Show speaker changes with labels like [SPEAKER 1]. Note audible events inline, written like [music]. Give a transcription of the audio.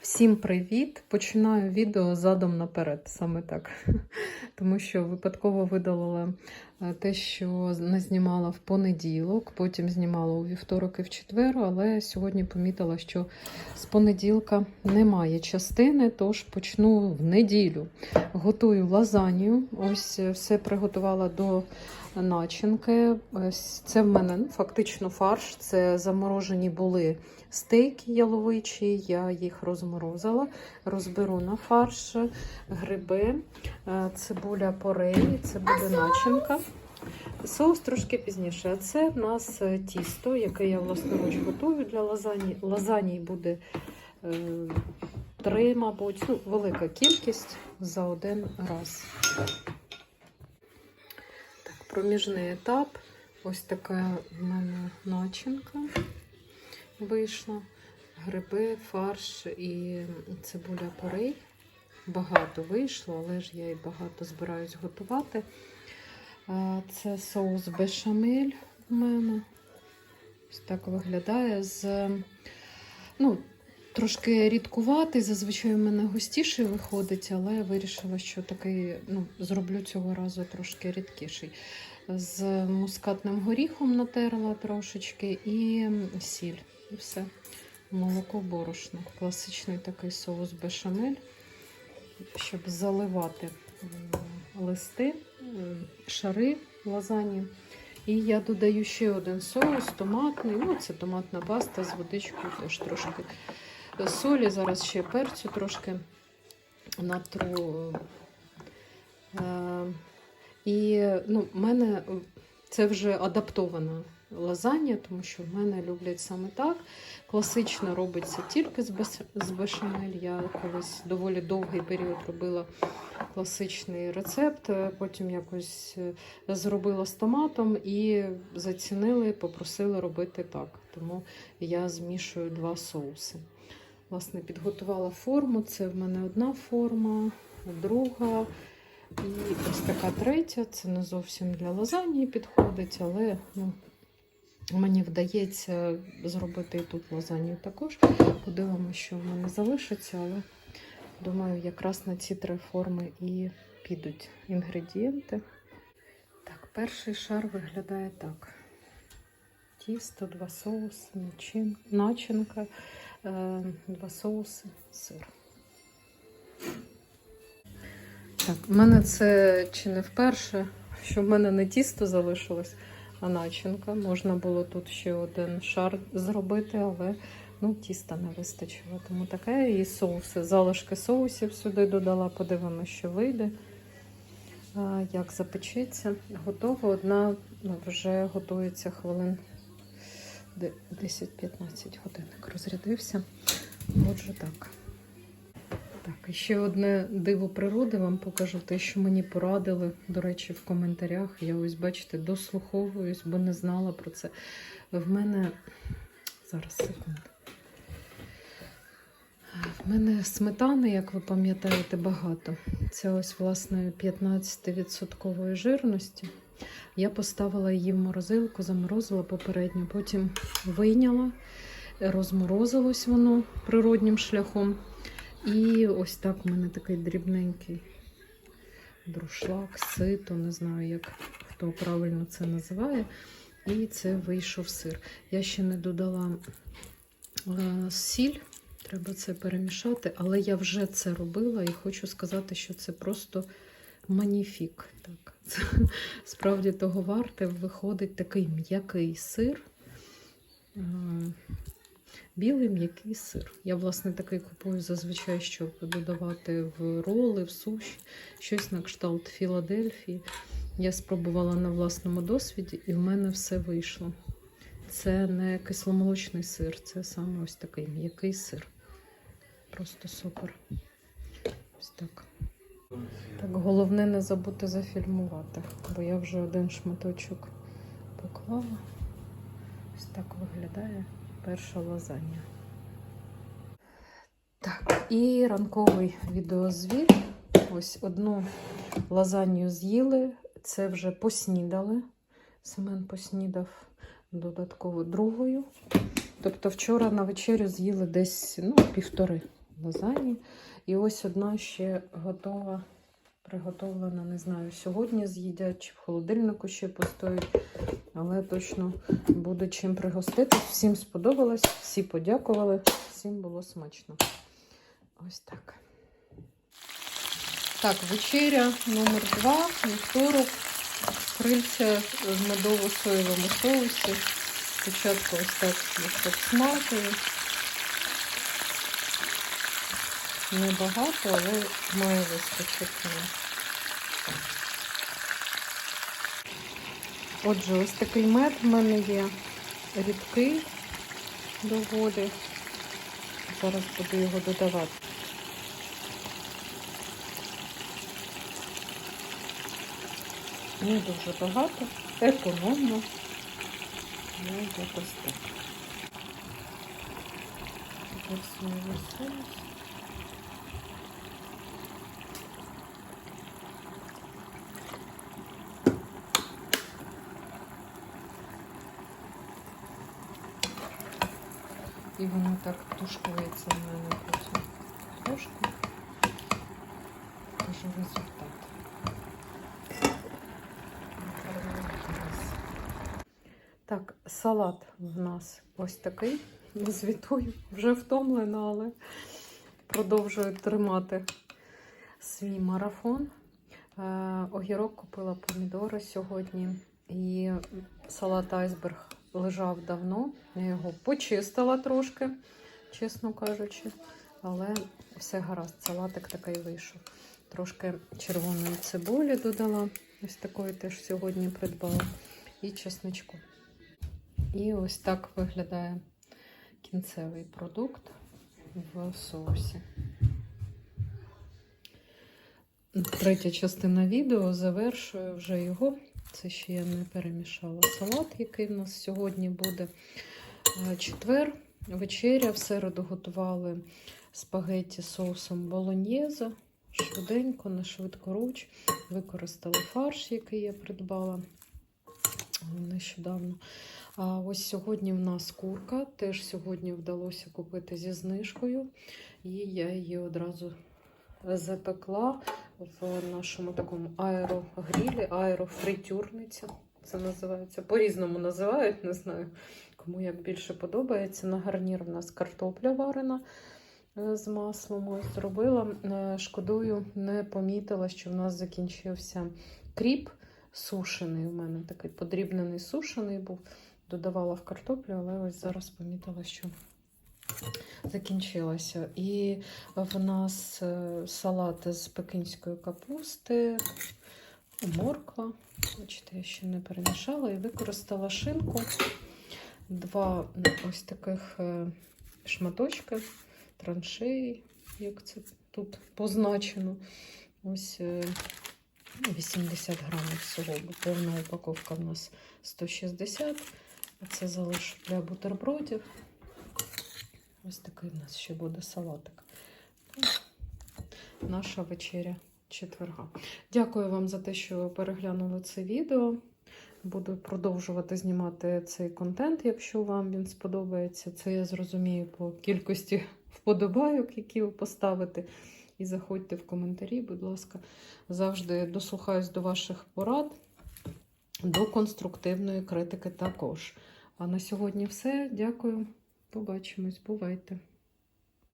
[SPEAKER 1] Всім привіт! Починаю відео задом наперед, саме так. [laughs] Тому що випадково видалила е, те, що не знімала в понеділок, потім знімала у вівторок і в четвер, але сьогодні помітила, що з понеділка немає частини, тож почну в неділю. Готую лазанью. Ось е, все приготувала до начинки. Ось це в мене ну, фактично фарш. Це заморожені були стейки яловичі, я їх розморозила, розберу на фарш, гриби, е, цибуля порей, це буде начинка. Соус трошки пізніше. А це в нас е, тісто, яке я власноруч готую для лазані. Лазаній буде е, три, мабуть, ну, велика кількість за один раз. Проміжний етап. Ось така в мене начинка вийшла. Гриби, фарш і цибуля порей. Багато вийшло, але ж я і багато збираюсь готувати. Це соус бешамель у мене. Ось так виглядає з. Ну, Трошки рідкуватий, зазвичай у мене густіший виходить, але я вирішила, що такий ну, зроблю цього разу трошки рідкіший. З мускатним горіхом натерла трошечки і сіль. І все. Молоко борошно. Класичний такий соус бешамель, щоб заливати листи, шари лазані. І я додаю ще один соус томатний. Ну, це томатна паста з водичкою, теж трошки солі, зараз ще перцю трошки натру. Е, І ну, в мене це вже адаптована лазанья, тому що в мене люблять саме так. Класично робиться тільки з бешамель. Я колись доволі довгий період робила класичний рецепт, потім якось е, зробила з томатом і зацінили, попросили робити так. Тому я змішую два соуси. Власне, підготувала форму. Це в мене одна форма, друга. І ось така третя. Це не зовсім для лазаньї підходить, але ну, мені вдається зробити і тут лазанью також. Подивимося, що в мене залишиться, але думаю, якраз на ці три форми і підуть інгредієнти. Так, перший шар виглядає так: тісто, два соуси, начинка, два соуси, сир. Так, в мене це чи не вперше, що в мене не тісто залишилось, а начинка. Можна було тут ще один шар зробити, але ну, тіста не вистачило. Тому таке і соуси. Залишки соусів сюди додала, подивимося, що вийде. Як запечеться. Готово. Одна вже готується хвилин 10-15 годинник розрядився. Отже, так. Так, і ще одне диво природи вам покажу. Те, що мені порадили, до речі, в коментарях. Я ось, бачите, дослуховуюсь, бо не знала про це. В мене. Зараз секунду. В мене сметани, як ви пам'ятаєте, багато. Це ось, власне, 15% жирності. Я поставила її в морозилку, заморозила попередньо, потім вийняла, розморозилось воно природнім шляхом. І ось так у мене такий дрібненький друшлак, сито, не знаю, як хто правильно це називає. І це вийшов сир. Я ще не додала е, сіль, треба це перемішати, але я вже це робила і хочу сказати, що це просто маніфік. Так. Це [laughs] справді того варте. Виходить такий м'який сир. Е, Білий м'який сир. Я, власне, такий купую зазвичай, щоб додавати в роли, в суші, щось на кшталт Філадельфії. Я спробувала на власному досвіді, і в мене все вийшло. Це не кисломолочний сир, це саме ось такий м'який сир. Просто супер. Ось так. Так, головне не забути зафільмувати, бо я вже один шматочок поклала. Ось так виглядає перша лазанья. Так, і ранковий відеозвіт. Ось одну лазанью з'їли. Це вже поснідали. Семен поснідав додатково другою. Тобто вчора на вечерю з'їли десь ну, півтори лазані. І ось одна ще готова, приготовлена, не знаю, сьогодні з'їдять чи в холодильнику ще постоїть, але точно буде чим пригоститись. Всім сподобалось, всі подякували, всім було смачно. Ось так. Так, вечеря номер два, вівторок, крильця в медово-соєвому соусі. Спочатку ось так, так смакую. Небагато, але має вистачити. Отже, ось такий мед в мене є рідкий доволі. Зараз буду його додавати. Не дуже багато, економно. Ну, якось так. Тепер соєвий соус. І воно так тушкується в мене потім трошки. Кажу результат. Так, салат в нас ось такий. Не звітую, вже втомлена, але продовжую тримати свій марафон. Е, огірок купила помідори сьогодні. І салат айсберг лежав давно. Я його почистила трошки, чесно кажучи. Але все гаразд, салатик такий вийшов. Трошки червоної цибулі додала. Ось такої теж сьогодні придбала. І чесничку. І ось так виглядає кінцевий продукт в соусі. Третя частина відео завершую вже його. Це ще я не перемішала салат, який в нас сьогодні буде. Е, Четвер, вечеря. В середу готували спагетті з соусом болоньєза. Швиденько, на швидкоруч. Використали фарш, який я придбала нещодавно. А ось сьогодні в нас курка. Теж сьогодні вдалося купити зі знижкою. І я її одразу запекла в нашому такому аерогрілі, аерофритюрниця. Це називається. По-різному називають, не знаю, кому як більше подобається. На гарнір в нас картопля варена е, з маслом. Ось зробила. Е, Шкодую, не помітила, що в нас закінчився кріп сушений. У мене такий подрібнений сушений був. Додавала в картоплю, але ось зараз помітила, що закінчилася. І в нас е, салат з пекинської капусти, морква. Бачите, я ще не перемішала і використала шинку. Два ось таких е, шматочки, траншеї, як це тут позначено. Ось е, 80 грамів всього, бо повна упаковка в нас 160. Це залишу для бутербродів. Ось такий в нас ще буде салатик. Наша вечеря четверга. Дякую вам за те, що переглянули це відео. Буду продовжувати знімати цей контент, якщо вам він сподобається. Це я зрозумію по кількості [laughs] вподобайок, які ви поставите. І заходьте в коментарі, будь ласка. Завжди дослухаюсь до ваших порад, до конструктивної критики також. А на сьогодні все. Дякую. Побачимось. Бувайте!